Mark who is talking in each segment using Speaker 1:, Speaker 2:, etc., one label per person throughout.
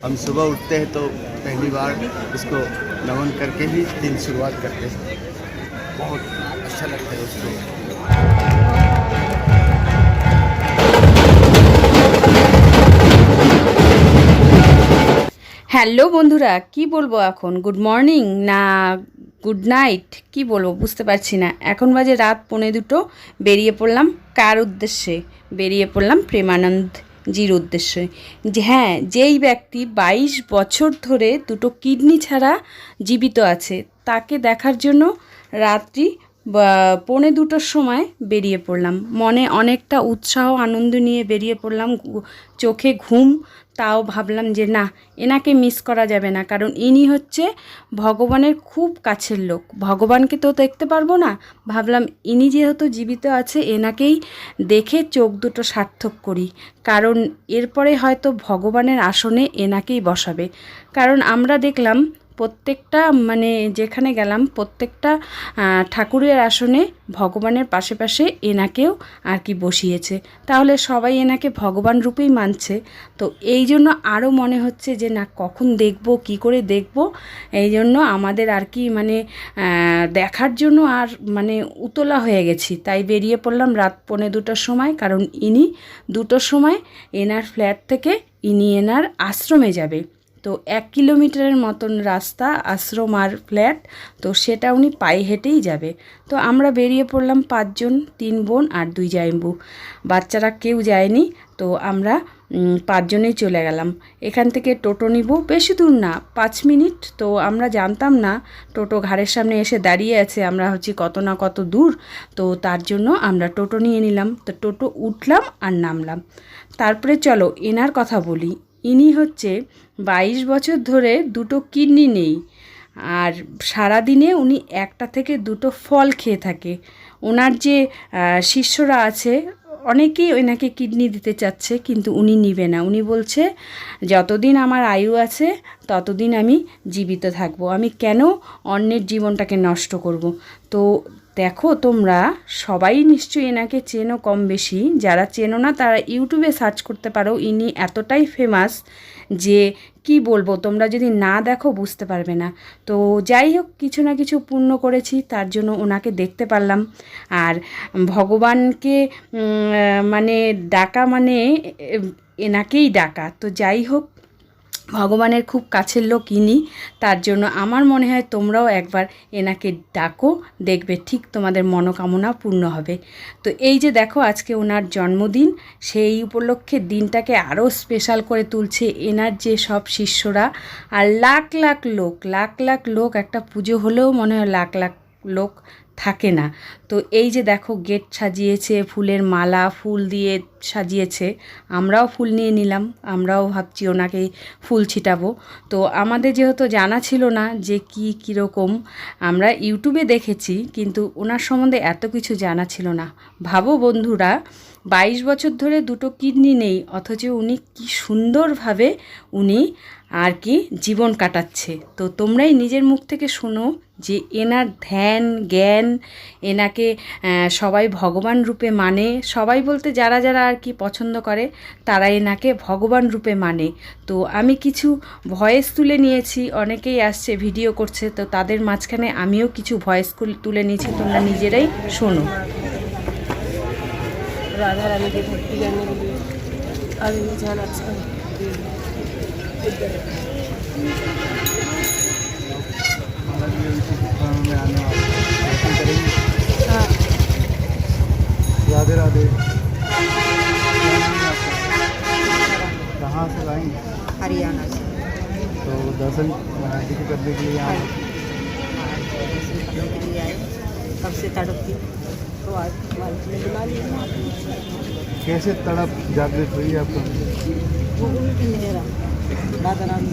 Speaker 1: हम सुबह उठते हैं तो पहली बार इसको नमन करके ही दिन शुरुआत करते हैं बहुत अच्छा लगता है उसको
Speaker 2: হ্যালো বন্ধুরা কি বলবো এখন গুড মর্নিং না গুড নাইট কি বলবো বুঝতে পারছি না এখন বাজে রাত পৌনে দুটো বেরিয়ে পড়লাম কার উদ্দেশ্যে বেরিয়ে পড়লাম প্রেমানন্দ জির উদ্দেশ্যে। হ্যাঁ যেই ব্যক্তি বাইশ বছর ধরে দুটো কিডনি ছাড়া জীবিত আছে, তাকে দেখার জন্য রাত্রি পৌনে দুটোর সময় বেরিয়ে পড়লাম। মনে অনেকটা উৎসাহ, আনন্দ নিয়ে বেরিয়ে পড়লাম। চোখে ঘুম, তাও ভাবলাম যে না, এনাকে মিস করা যাবে না। কারণ ইনি হচ্ছে ভগবানের খুব কাছের লোক। ভগবানকে তো দেখতে পারব না। ভাবলাম ইনি যেহেতু জীবিত আছে, এনাকেই দেখে চোখ দুটো সার্থক করি। কারণ এরপরে হয়তো ভগবানের আসনে এনাকেই বসাবে। কারণ আমরা দেখলাম প্রত্যেকটা মানে যেখানে গেলাম, প্রত্যেকটা ঠাকুরের আসনে ভগবানের পাশে পাশে এনাকেও আর কি বসিয়েছে। তাহলে সবাই এনাকে ভগবান রূপেই মানছে। তো এই জন্য আরও মনে হচ্ছে যে, না, কখন দেখব, কি করে দেখব? এই জন্য আমাদের আর কি মানে দেখার জন্য আর মানে উতলা হয়ে গেছি। তাই বেরিয়ে পড়লাম রাত পৌনে দুটোর সময়, কারণ ইনি দুটোর সময় এনার ফ্ল্যাট থেকে, ইনি এনার আশ্রমে যাবে। তো এক কিলোমিটারের মতন রাস্তা, আশ্রম আর ফ্ল্যাট, তো সেটা উনি পায়ে হেঁটেই যাবে। তো আমরা বেরিয়ে পড়লাম পাঁচজন, তিন বোন আর দুই জাইম্বু। বাচ্চারা কেউ যায়নি, তো আমরা পাঁচজনেই চলে গেলাম। এখান থেকে টোটো নিব। বেশি দূর না, পাঁচ মিনিট, তো আমরা জানতাম না, টোটো ঘাড়ের সামনে এসে দাঁড়িয়ে আছে, আমরা হচ্ছি কত না কত দূর। তো তার জন্য আমরা টোটো নিয়ে নিলাম। তো টোটো উঠলাম আর নামলাম। তারপরে চলো, এনার কথা বলি। ইনি হচ্ছে বাইশ বছর ধরে দুটো কিডনি নেই। আর সারাদিনে উনি একটা থেকে দুটো ফল খেয়ে থাকে। ওনার যে শিষ্যরা আছে, অনেকেই ওনাকে কিডনি দিতে চাচ্ছে, কিন্তু উনি নিবে না। উনি বলছে, যতদিন আমার আয়ু আছে, ততদিন আমি জীবিত থাকব। আমি কেন অন্যের জীবনটাকে নষ্ট করব? তো দেখো তোমরা, সবাই নিশ্চয়ই এনাকে চেনো কম বেশি। যারা চেনো না, তারা ইউটিউবে সার্চ করতে পারো, ইনি এতটাই ফেমাস যে কি বলব, তোমরা যদি না দেখো বুঝতে পারবে না। তো যাই হোক, কিছু না কিছু পূর্ণ করেছি, তার জন্য ওনাকে দেখতে পারলাম। আর ভগবানকে মানে ডাকা মানে এনাকেই ডাকা। তো যাই হোক ভগবানের খুব কাছের লোক ইনি, তার জন্য আমার মনে হয় তোমরাও একবার এনাকে ডাকো, দেখবে ঠিক তোমাদের মনোকামনা পূর্ণ হবে। তো এই যে দেখো আজকে ওনার জন্মদিন, সেই উপলক্ষে দিনটাকে আরও স্পেশাল করে তুলছে এনার যে সব শিষ্যরা। আর লাখ লাখ লোক, লাখ লাখ লোক, একটা পুজো হলেও মনে হয় লাখ লাখ লোক থাকে না। তো এই যে দেখো গেট সাজিয়েছে, ফুলের মালা, ফুল দিয়ে সাজিয়েছে। আমরাও ফুল নিয়ে নিলাম, আমরাও ভাবছি ওনাকে ফুল ছিটাবো। তো আমাদের যেহেতু জানা ছিল না যে কি কীরকম, আমরা ইউটিউবে দেখেছি, কিন্তু ওনার সম্বন্ধে এত কিছু জানা ছিল না। ভাবো বন্ধুরা, বাইশ বছর ধরে দুটো কিডনি নেই, অথচ উনি কি সুন্দরভাবে উনি আর কি জীবন কাটাচ্ছে। তো তোমরাই নিজের মুখ থেকে শোনো যে এনার ধ্যান, জ্ঞান, এনাকে আহ, সবাই ভগবান রূপে মানে সবাই বলতে যারা যারা আর কি পছন্দ করে তারা এনাকে ভগবান রূপে মানে তো আমি কিছু ভয়েস তুলে নিয়েছি অনেকেই আসছে ভিডিও করছে তো তাদের মাঝখানে আমিও কিছু ভয়েস তুলে নিয়েছি তোমরা নিজেরাই শোনো
Speaker 3: राधा रानी की भक्ति करने के लिए अभी भी जाना अच्छा है
Speaker 1: में आने वाले दर्शन करेंगे
Speaker 3: हाँ
Speaker 1: राधे राधे कहाँ से आएँगे
Speaker 3: हरियाणा से।
Speaker 1: तो दर्शन महाराज जी करने के लिए आए
Speaker 3: दर्शन करने के लिए आए कब से तड़पती? तो आज मालिक ने बुला लिया
Speaker 1: कैसे तड़प जागृत हुई आपको?
Speaker 3: मेरा राधा रानी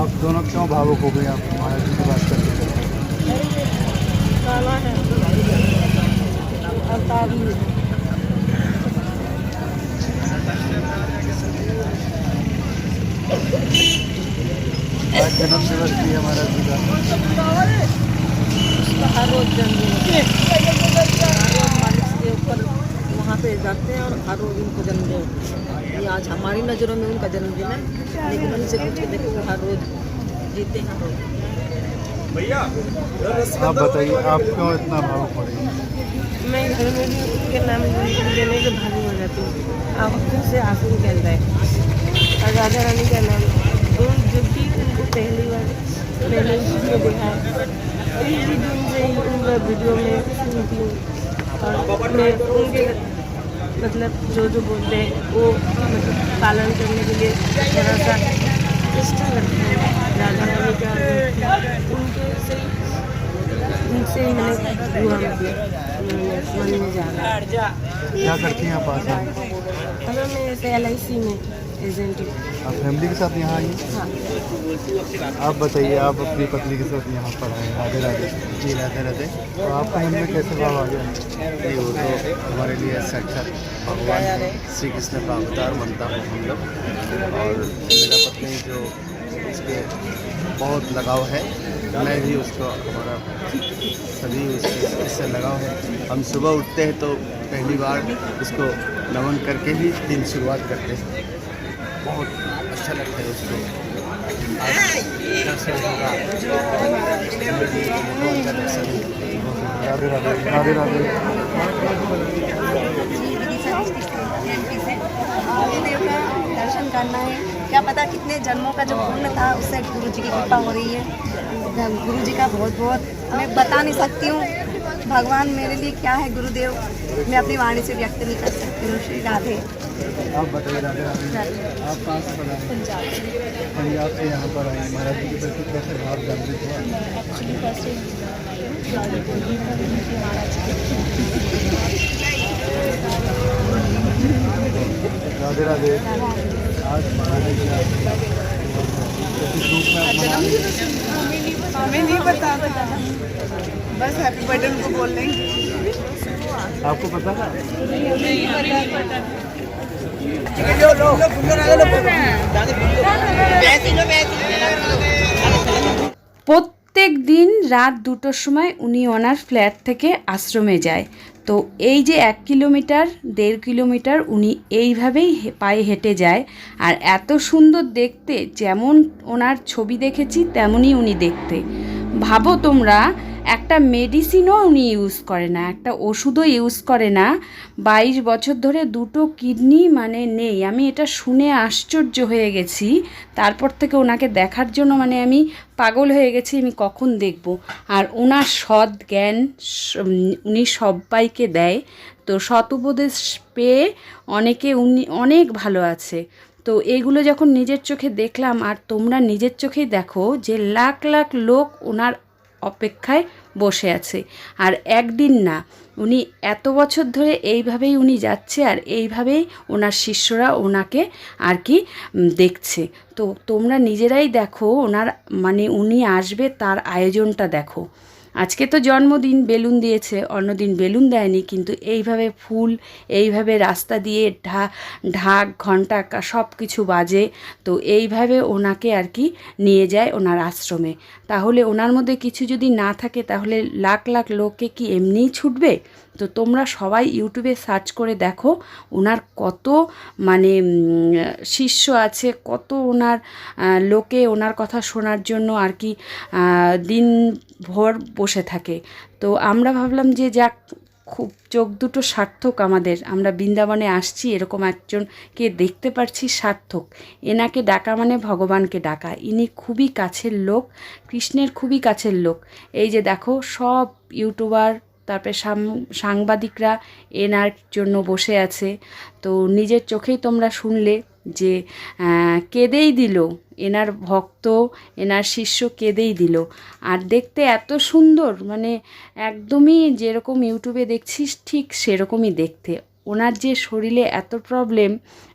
Speaker 1: आप दोनों क्यों भावुक हो गए आप? महाराज जी की बात करके
Speaker 3: काला है
Speaker 1: का
Speaker 3: हर रोज जन्मदिन के ऊपर वहाँ पे जाते हैं और हर रोज उनको जन्मदिन ये आज हमारी नज़रों में उनका जन्मदिन है, लेकिन उनसे पूछ के हर रोज जीते हैं। रोज
Speaker 4: आप बताइए आप क्यों इतना भावुक हो रही हैं।
Speaker 5: मैं घर में भी उनके नाम लेने से भारी हो जाती हूँ। आँखों से आँसू निकल रहा है। और राधा रानी का नाम वो जब भी उनको पहली बार मैंने उसमें देखा है। पहली दिन से ही उनका वीडियो में सुनती हूँ। और मैं उनके मतलब जो जो बोलते हैं वो मतलब पालन करने के लिए थोड़ा सा हैं राधा रानी का उनके से उनसे ही मैंने जाना
Speaker 4: क्या करती हैं आप आसान
Speaker 5: हमें मैं ऐसे एल में
Speaker 4: आप फैमिली के साथ यहाँ आई हैं?
Speaker 5: हाँ
Speaker 4: आप बताइए आप अपनी पत्नी के साथ यहाँ पर आए राधे राधे।
Speaker 1: जी राधे राधे।
Speaker 4: तो आपके मन में कैसे भाव आ गया?
Speaker 1: ये वो तो हमारे लिए साक्षात भगवान श्री कृष्ण का अवतार बनता हूँ हम लोग। और मेरा पत्नी जो इसके बहुत लगाव है मैं भी उसको हमारा सभी उसके इससे लगाव है। हम सुबह उठते हैं तो पहली बार उसको नमन करके ही दिन शुरुआत करते हैं। बहुत अच्छा लगता है उसको। दर्शन होगा
Speaker 4: राधे राधे राधे राधे
Speaker 6: दर्शन करना है क्या पता कितने जन्मों का जो पुण्य था उससे गुरु जी की कृपा हो रही है। गुरु जी का बहुत बहुत मैं बता नहीं सकती हूँ। भगवान मेरे लिए क्या है गुरुदेव मैं अपनी वाणी से व्यक्त नहीं कर सकती हूँ श्री राधे।
Speaker 4: आप बताइए राधे राधे आप कहाँ से बना पंजाब से यहाँ पर आए महाराज जी के प्रति कैसे भाव जागृत हुआ। राधे राधे। आज महाराज जी
Speaker 5: हमें नहीं पता बस हैप्पी बर्थडे उनको बोल देंगे
Speaker 4: आपको पता था
Speaker 2: প্রত্যেক দিন রাত দুটোর সময় উনি ওনার ফ্ল্যাট থেকে আশ্রমে যায় তো এই যে এক কিলোমিটার দেড় কিলোমিটার উনি এইভাবেই হে- পায়ে হেঁটে যায় আর এত সুন্দর দেখতে যেমন ওনার ছবি দেখেছি তেমনই উনি দেখতে ভাবো তোমরা, একটা মেডিসিনও উনি ইউজ করে না, একটা ওষুধও ইউজ করে না। বাইশ বছর ধরে দুটো কিডনি মানে নেই। আমি এটা শুনে আশ্চর্য হয়ে গেছি। তারপর থেকে ওনাকে দেখার জন্য মানে আমি পাগল হয়ে গেছি, আমি কখন দেখব? আর ওনার সৎ জ্ঞান উনি সবাইকে দেয়। তো সৎ উপদেশ পেয়ে অনেকে উনি, অনেক ভালো আছে। তো এইগুলো যখন নিজের চোখে দেখলাম আর তোমরা নিজের চোখেই দেখো যে লাখ লাখ লোক ওনার অপেক্ষায় বসে আছে। আর একদিন না, উনি এত বছর ধরে এইভাবেই উনি যাচ্ছে আর এইভাবেই ওনার শিষ্যরা ওনাকে আর কি দেখছে। তো তোমরা নিজেরাই দেখো ওনার মানে উনি আসবে তার আয়োজনটা দেখো। আজকে তো জন্মদিন বেলুন দিয়েছে, অন্যদিন বেলুন দেয়নি, কিন্তু এইভাবে ফুল, এইভাবে রাস্তা দিয়ে ঢা, ঢাক ঘণ্টা সব কিছু বাজে, তো এইভাবে ওনাকে আর কি নিয়ে যায় ওনার আশ্রমে। তাহলে ওনার মধ্যে কিছু যদি না থাকে, তাহলে লাখ লাখ লোককে কি এমনিই ছুটবে? তো তোমরা সবাই ইউটিউবে সার্চ করে দেখো, ওনার কত মানে শিষ্য আছে, কত ওনার লোকে ওনার কথা শোনার জন্য আর কি দিন ভোর বসে থাকে। তো আমরা ভাবলাম যে যাক খুব চোখ দুটো সার্থক আমাদের। আমরা বৃন্দাবনে আসছি, এরকম একজনকে দেখতে পারছি সার্থক। এনাকে ডাকা মানে ভগবানকে ডাকা। ইনি খুবই কাছের লোক, কৃষ্ণের খুবই কাছের লোক। এই যে দেখো, সব ইউটিউবার তারপরে সাংবাদিকরা এনার জন্য বসে আছে। তো নিজের চোখেই তোমরা শুনলে যে কেঁদেই দিল। এনার ভক্ত, এনার শিষ্য কেঁদেই দিল। আর দেখতে এত সুন্দর মানে একদমই যেরকম ইউটিউবে দেখছিস, ঠিক সেরকমই দেখতে। ওনার যে শরীরে এত প্রবলেম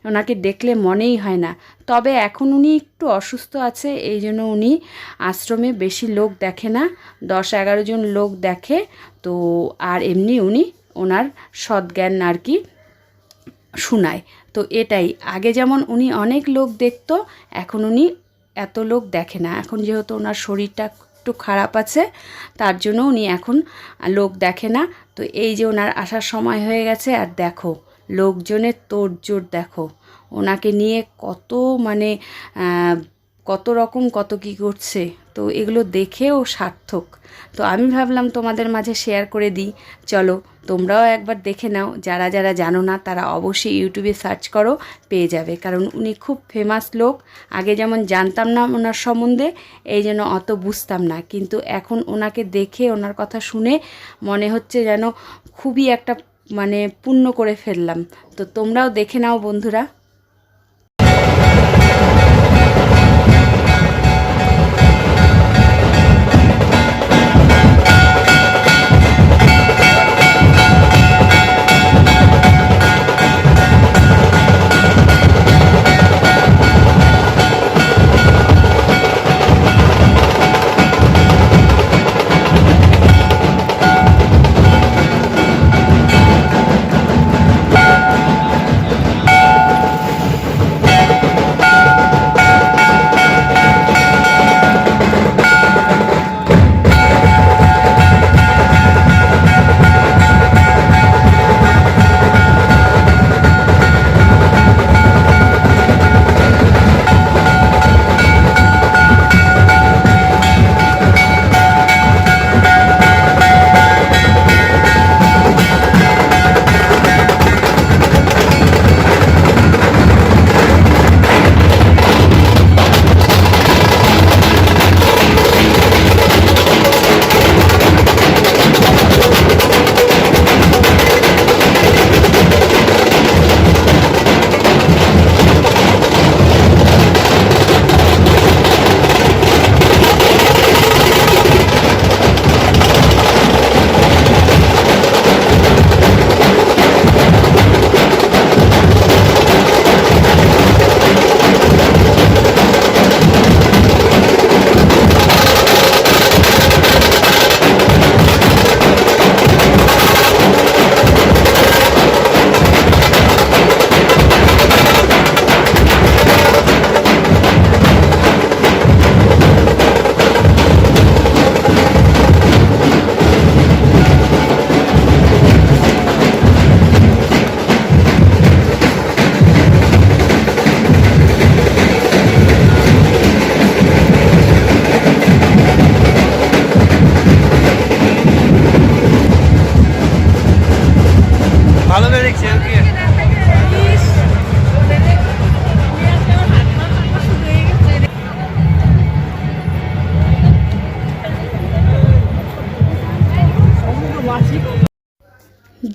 Speaker 2: ওনাকে দেখলে মনেই হয় না। তবে এখন উনি একটু অসুস্থ আছে, এই জন্য উনি আশ্রমে বেশি লোক দেখে না, দশ এগারো জন লোক দেখে। তো আর এমনি উনি ওনার সদ্জ্ঞান আর কি শোনায়। তো এটাই, আগে যেমন উনি অনেক লোক দেখতো, এখন উনি এত লোক দেখে না। এখন যেহেতু ওনার শরীরটা একটু খারাপ আছে, তার জন্য উনি এখন লোক দেখে না। তো এই যে ওনার আসার সময় হয়ে গেছে, আর দেখো, লোকজনের তোড়জোড় দেখো। ওনাকে নিয়ে কত মানে কত রকম কত কী করছে তো এগুলো দেখেও সার্থক। তো আমি ভাবলাম তোমাদের মাঝে শেয়ার করে দিই। চলো, তোমরাও একবার দেখে নাও। যারা যারা জানো না, তারা অবশ্যই ইউটিউবে সার্চ করো, পেয়ে যাবে। কারণ উনি খুব ফেমাস লোক। আগে যেমন জানতাম না ওনার সম্বন্ধে, এই জন্য অত বুঝতাম না। কিন্তু এখন ওনাকে দেখে, ওনার কথা শুনে মনে হচ্ছে যেন খুবই একটা মানে পূর্ণ করে ফেললাম। তো তোমরাও দেখে নাও বন্ধুরা।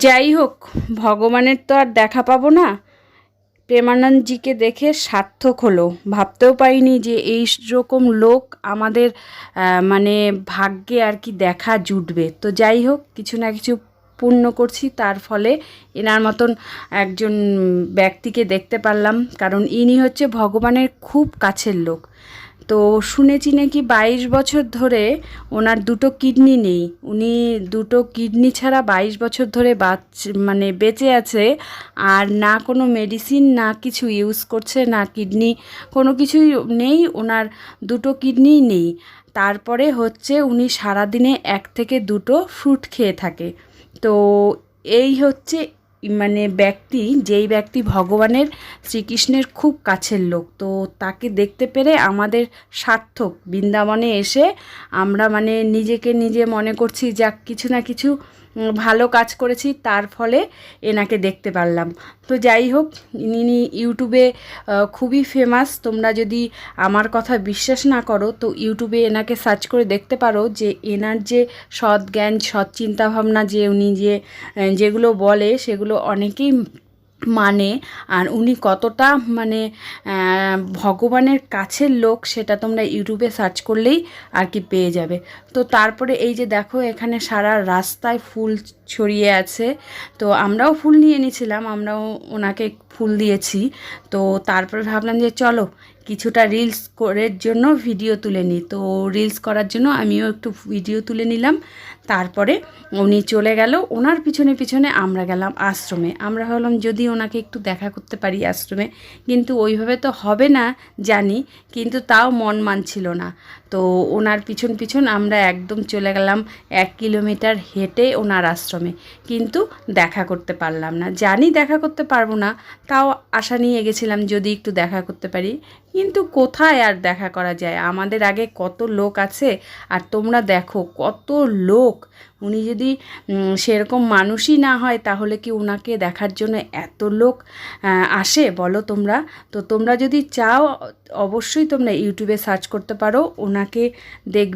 Speaker 2: যাই হোক, ভগবানের তো আর দেখা পাবো না। প্রেমানন্দজিকে দেখে সার্থক হলো। ভাবতেও পারিনি যে এই রকম লোক আমাদের মানে ভাগ্যে আর কি দেখা জুটবে। তো যাই হোক, কিছু না কিছু পূর্ণ করছি, তার ফলে এনার মতন একজন ব্যক্তিকে দেখতে পারলাম। কারণ ইনি হচ্ছে ভগবানের খুব কাছের লোক। তো শুনেছি নাকি বাইশ বছর ধরে ওনার দুটো কিডনি নেই। উনি দুটো কিডনি ছাড়া বাইশ বছর ধরে বাঁচ মানে বেঁচে আছে আর না কোনো মেডিসিন না কিছু ইউজ করছে, না কিডনি, কোনো কিছুই নেই, ওনার দুটো কিডনিই নেই। তারপরে হচ্ছে উনি সারাদিনে এক থেকে দুটো ফ্রুট খেয়ে থাকে। তো এই হচ্ছে মানে ব্যক্তি, যেই ব্যক্তি ভগবানের, শ্রীকৃষ্ণের খুব কাছের লোক। তো তাকে দেখতে পেরে আমাদের সার্থক। বৃন্দাবনে এসে আমরা মানে নিজেকে নিজে মনে করছি যাক, কিছু না কিছু ভালো কাজ করেছি। তার ফলে এনাকে দেখতে পারলাম। তো যাই হোক ইনি ইউটিউবে খুবই ফেমাস তোমরা যদি আমার কথা বিশ্বাস না করো, তো ইউটিউবে এনাকে সার্চ করে দেখতে পারো যে এনার যে সৎ জ্ঞান, সৎ চিন্তাভাবনা যে উনি যে যেগুলো বলে, সেগুলো অনেকেই মানে আর উনি কতটা মানে ভগবানের কাছের লোক সেটা তোমরা ইউটিউবে সার্চ করলেই আর কি পেয়ে যাবে। তো তারপরে এই যে দেখো এখানে সারা রাস্তায় ফুল ছড়িয়ে আছে। তো আমরাও ফুল নিয়ে নিয়েছিলাম আমরাও ওনাকে ফুল দিয়েছি। তো তারপরে ভাবলাম যে চলো কিছুটা রিলস করার জন্য ভিডিও তুলে নিই। তো রিলস করার জন্য আমিও একটু ভিডিও তুলে নিলাম। তারপরে উনি চলে গেল। ওনার পিছনে পিছনে আমরা গেলাম আশ্রমে। আমরা হলাম যদি ওনাকে একটু দেখা করতে পারি আশ্রমে। কিন্তু ওইভাবে তো হবে না জানি, কিন্তু তাও মন মানছিল না। তো ওনার পিছন পিছন আমরা একদম চলে গেলাম এক কিলোমিটার হেঁটে ওনার আশ্রমে। কিন্তু দেখা করতে পারলাম না। জানি দেখা করতে পারব না, তাও আশা নিয়ে গেছিলাম যদি একটু দেখা করতে পারি। কিন্তু কোথায় আর দেখা করা যায়? আমাদের আগে কত লোক আছে, আর তোমরা দেখো কত লোক। উনি যদি সেরকম মানুষই না হয়, তাহলে কি ওনাকে দেখার জন্য এত লোক আসে? বলো তোমরা। তো তোমরা যদি চাও, অবশ্যই তোমরা ইউটিউবে সার্চ করতে পারো। ওনাকে দেখবে